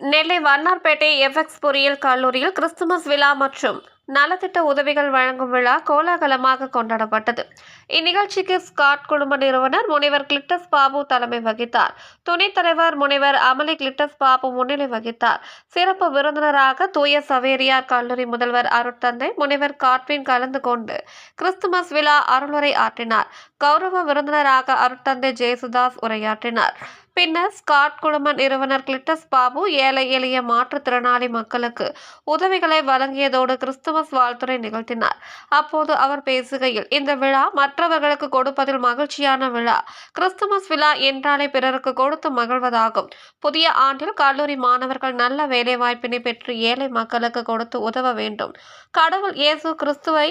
நெல்லை Vannarpettai FX பொறியியல் கல்லூரியில் Christmas விழா மற்றும் நலத்திட்ட உதவிகள் வழங்கும் விழா கோலாகலமாக கொண்டாடப்பட்டது. இந்நிகழ்ச்சிக்கு ஸ்காட் குழும நிறுவனர் முனைவர் கிளிட்டஸ் பாபு தலைமை வகித்தார். துணைத் தலைவர் முனைவர் அமலி கிளிட்டஸ் பாபு முன்னிலை வகித்தார். சிறப்பு விருந்தினராக தூய சவேரியார் கல்லூரி முதல்வர் அருட்தந்தை முனைவர் காட்வின் கலந்து கொண்டு கிறிஸ்துமஸ் விழா அருளுரை ஆற்றினார். கௌரவ விருந்தினராக அருட்தந்தை ஜெயசுதாஸ் உரையாற்றினார். பின்னர் ஸ்காட் குழும நிறுவனர் கிளிட்டஸ் பாபு ஏழை எளிய மாற்றுத்திறனாளி மக்களுக்கு உதவிகளை வழங்கியதோடு கிறிஸ்துமஸ் வாழ்த்துரை நிகழ்த்தினார். அப்போது அவர் பேசுகையில் இந்த விழா மற்றவர்களுக்கு கொடுப்பதில் மகிழ்ச்சியான விழா. கிறிஸ்துமஸ் விழா என்றாலே பிறருக்கு கொடுத்து மகிழ்வதாகும். புதிய ஆண்டில் கல்லூரி மாணவர்கள் நல்ல வேலைவாய்ப்பினை பெற்று ஏழை மக்களுக்கு கொடுத்து உதவ வேண்டும். கடவுள் இயேசு கிறிஸ்துவை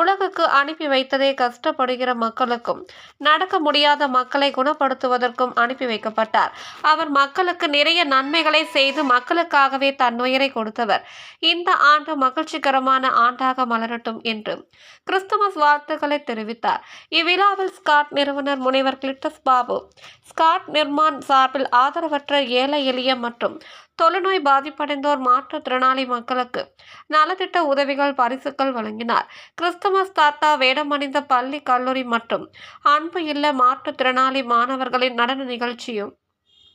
உலகுக்கு அனுப்பி வைத்ததே கஷ்டப்படுகிற மக்களுக்கும் நடக்க முடியாத மக்களை குணப்படுத்துவதற்கும் அனுப்பி வைக்கப்பட்டார் அவர் மக்களுக்கு நிறைய நன்மைகளை செய்து மக்களுக்காகவே தன்னுயிரை கொடுத்தவர். இந்த ஆண்டு மகிழ்ச்சிகரமான ஆண்டாக மலரட்டும் என்று கிறிஸ்துமஸ் வாழ்த்துக்களை தெரிவித்தார். இவ்விழாவில் ஸ்காட் நிறுவனர் முனைவர் கிளிட்டஸ் பாபு ஸ்காட் நிர்மான் சார்பில் ஆதரவற்ற ஏழை எளிய மற்றும் தொழுநோய் பாதிப்படைந்தோர் மாற்றுத்திறனாளி மக்களுக்கு நலத்திட்ட உதவிகள் பரிசுகள் வழங்கினார். கிறிஸ்துமஸ் தாத்தா வேடமணிந்த பள்ளி கல்லூரி மற்றும் அன்பு இல்ல மாற்றுத்திறனாளி மாணவர்களின் நடன நிகழ்ச்சியும்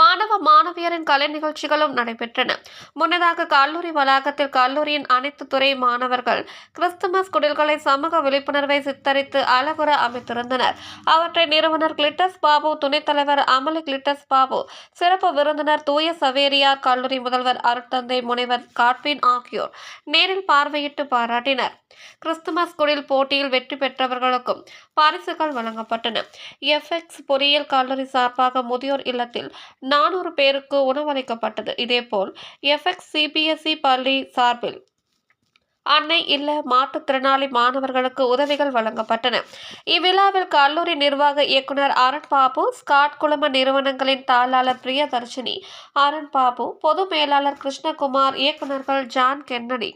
மாணவ மாணவியரின் கலை நிகழ்ச்சிகளும் நடைபெற்றன. முன்னதாக கல்லூரி வளாகத்தில் கல்லூரியின் அனைத்து துறை மாணவர்கள் கிறிஸ்துமஸ் குடில்களை சமூக விழிப்புணர்வை சித்தரித்து அழகுற அமைத்திருந்தனர். அவற்றை நிறுவனர் கிளிட்டஸ் பாபு துணைத் தலைவர் அமலி கிளிட்டஸ் பாபு சிறப்பு விருந்தினர் தூய சவேரியார் கல்லூரி முதல்வர் அருட்தந்தை முனைவர் காட்வின் ஆகியோர் நேரில் பார்வையிட்டு பாராட்டினர். கிறிஸ்துமஸ் குடில் போட்டியில் வெற்றி பெற்றவர்களுக்கும் பரிசுகள் வழங்கப்பட்டன. எஃப்எக்ஸ் பொறியியல் கல்லூரி சார்பாக முதியோர் இல்லத்தில் நானூறு பேருக்கு உணவளிக்கப்பட்டது. இதேபோல் எஃப்எக்ஸ் சிபிஎஸ்இ பள்ளி சார்பில் அன்னை இல்ல மாற்றுத்திறனாளி மாணவர்களுக்கு உதவிகள் வழங்கப்பட்டன. இவ்விழாவில் கல்லூரி நிர்வாக இயக்குனர் அருண் பாபு ஸ்காட் குழும நிறுவனங்களின் தாளாளர் பிரியதர்ஷினி அருண் பாபு பொது மேலாளர் கிருஷ்ணகுமார் இயக்குநர்கள் ஜான் கென்னடி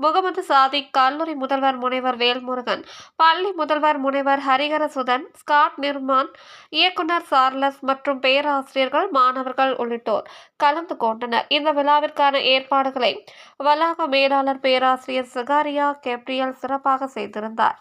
முகமது சாதிக் கல்லூரி முதல்வர் முனைவர் வேல்முருகன் பள்ளி முதல்வர் முனைவர் ஹரிகரசுதன் ஸ்காட் நிர்மான் இயக்குனர் சார்லஸ் மற்றும் பேராசிரியர்கள் மாணவர்கள் உள்ளிட்டோர் கலந்து கொண்டனர். இந்த விழாவிற்கான ஏற்பாடுகளை வளாக மேலாளர் பேராசிரியர் சகாரியா கேப்ரியல் சிறப்பாக செய்திருந்தார்.